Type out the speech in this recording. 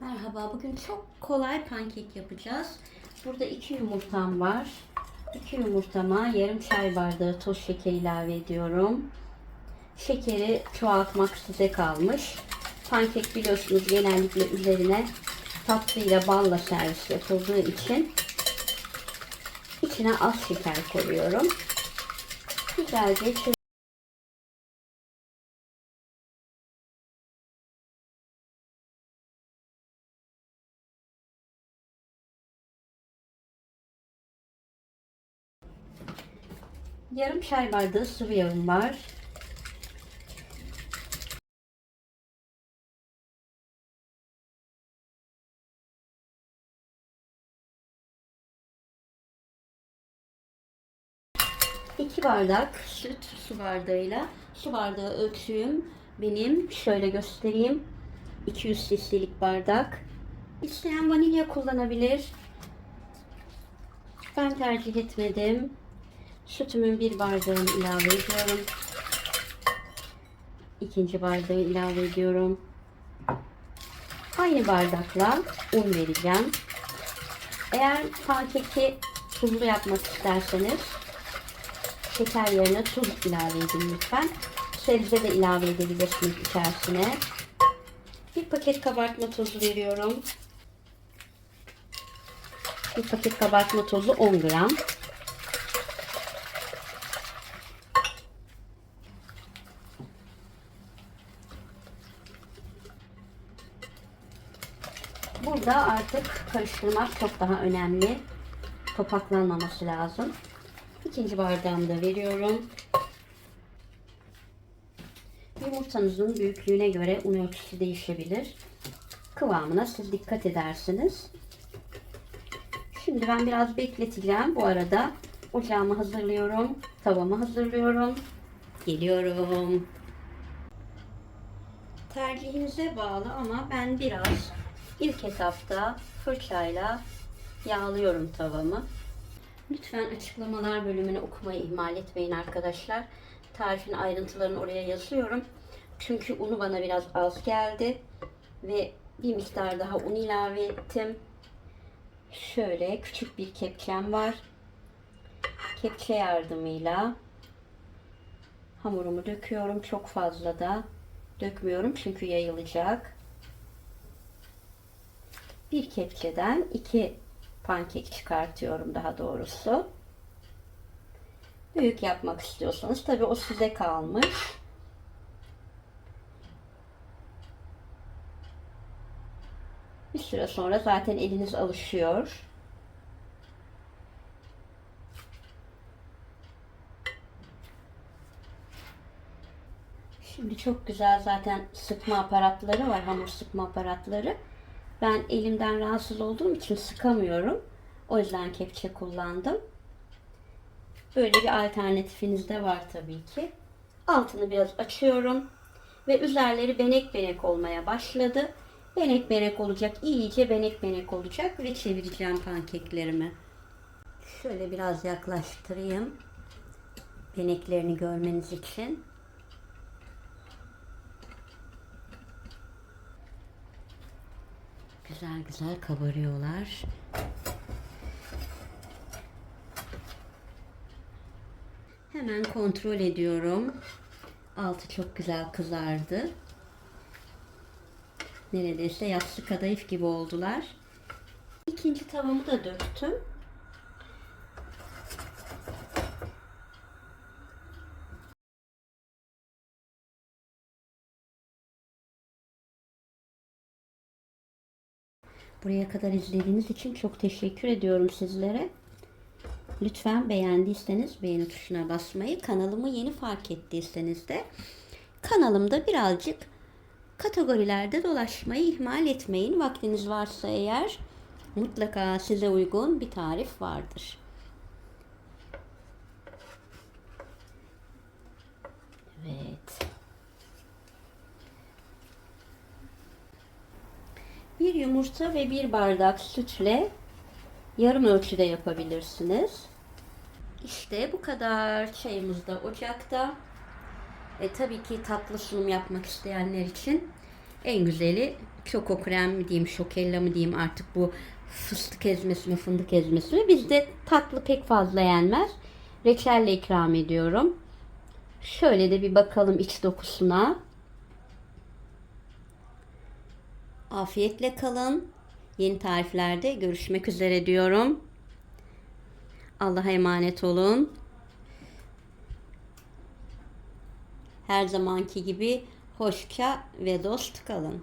Merhaba, bugün çok kolay pankek yapacağız. Burada iki yumurtam var. İki yumurtama yarım çay bardağı toz şeker ilave ediyorum. Şekeri çoğaltmak size kalmış. Pankek biliyorsunuz genellikle üzerine tatlıyla balla servis yapıldığı için içine az şeker koyuyorum. Güzelce yarım çay bardağı sıvı yağım var. İki bardak süt su bardağıyla. Su bardağı ölçüyüm. Benim. Şöyle göstereyim. 200 cc'lik bardak. İsteyen vanilya kullanabilir. Ben tercih etmedim sütümün bir bardağını ilave ediyorum ikinci bardağı ilave ediyorum aynı bardakla un vereceğim eğer pankeki tuzlu yapmak isterseniz Şeker yerine tuz ilave edin lütfen. Sebze de ilave edebilirsiniz içerisine. Bir paket kabartma tozu veriyorum. Bir paket kabartma tozu 10 gram. Burada artık karıştırmak çok daha önemli. Topaklanmaması lazım. İkinci bardağımı da veriyorum. Yumurtanızın büyüklüğüne göre un ölçüsü değişebilir. Kıvamına siz dikkat edersiniz. Şimdi ben biraz bekleteceğim. Bu arada ocağımı hazırlıyorum. Tavamı hazırlıyorum. Geliyorum. Tercihinize bağlı ama ben biraz ilk etapta fırçayla yağlıyorum tavamı. Lütfen açıklamalar bölümünü okumayı ihmal etmeyin arkadaşlar. Tarifin ayrıntılarını oraya yazıyorum. Çünkü unu bana biraz az geldi. Ve bir miktar daha un ilave ettim. Şöyle küçük bir kepçem var. Kepçe yardımıyla hamurumu döküyorum. Çok fazla da dökmüyorum çünkü yayılacak. Bir kepçeden iki pankek çıkartıyorum daha doğrusu. Büyük yapmak istiyorsanız tabi o size kalmış. Bir süre sonra zaten eliniz alışıyor. Şimdi çok güzel zaten sıkma aparatları var, hamur sıkma aparatları. Ben elimden rahatsız olduğum için sıkamıyorum. O yüzden kepçe kullandım. Böyle bir alternatifiniz de var tabii ki. Altını biraz açıyorum. Ve üzerleri benek benek olmaya başladı. Benek benek olacak. iyice benek benek olacak. Ve çevireceğim pankeklerimi. Şöyle biraz yaklaştırayım. Beneklerini görmeniz için. Güzel güzel kabarıyorlar. Hemen kontrol ediyorum. Altı çok güzel kızardı. Neredeyse yassı kadayıf gibi oldular. İkinci tavamı da döktüm. Buraya kadar izlediğiniz için çok teşekkür ediyorum sizlere. Lütfen beğendiyseniz beğeni tuşuna basmayı, kanalımı yeni fark ettiyseniz de kanalımda birazcık kategorilerde dolaşmayı ihmal etmeyin. Vaktiniz varsa eğer mutlaka size uygun bir tarif vardır. Bir yumurta ve bir bardak sütle yarım ölçüde yapabilirsiniz. İşte bu kadar çayımız da ocakta. E, tabii ki tatlı sunum yapmak isteyenler için En güzeli çoko krem mi diyeyim, şokella mı diyeyim artık bu fıstık ezmesi mi, fındık ezmesi mi. Bizde tatlı pek fazla yenmez. Reçelle ikram ediyorum. Şöyle de bir bakalım iç dokusuna. Afiyetle kalın. Yeni tariflerde görüşmek üzere diyorum. Allah'a emanet olun. Her zamanki gibi hoşça ve dost kalın.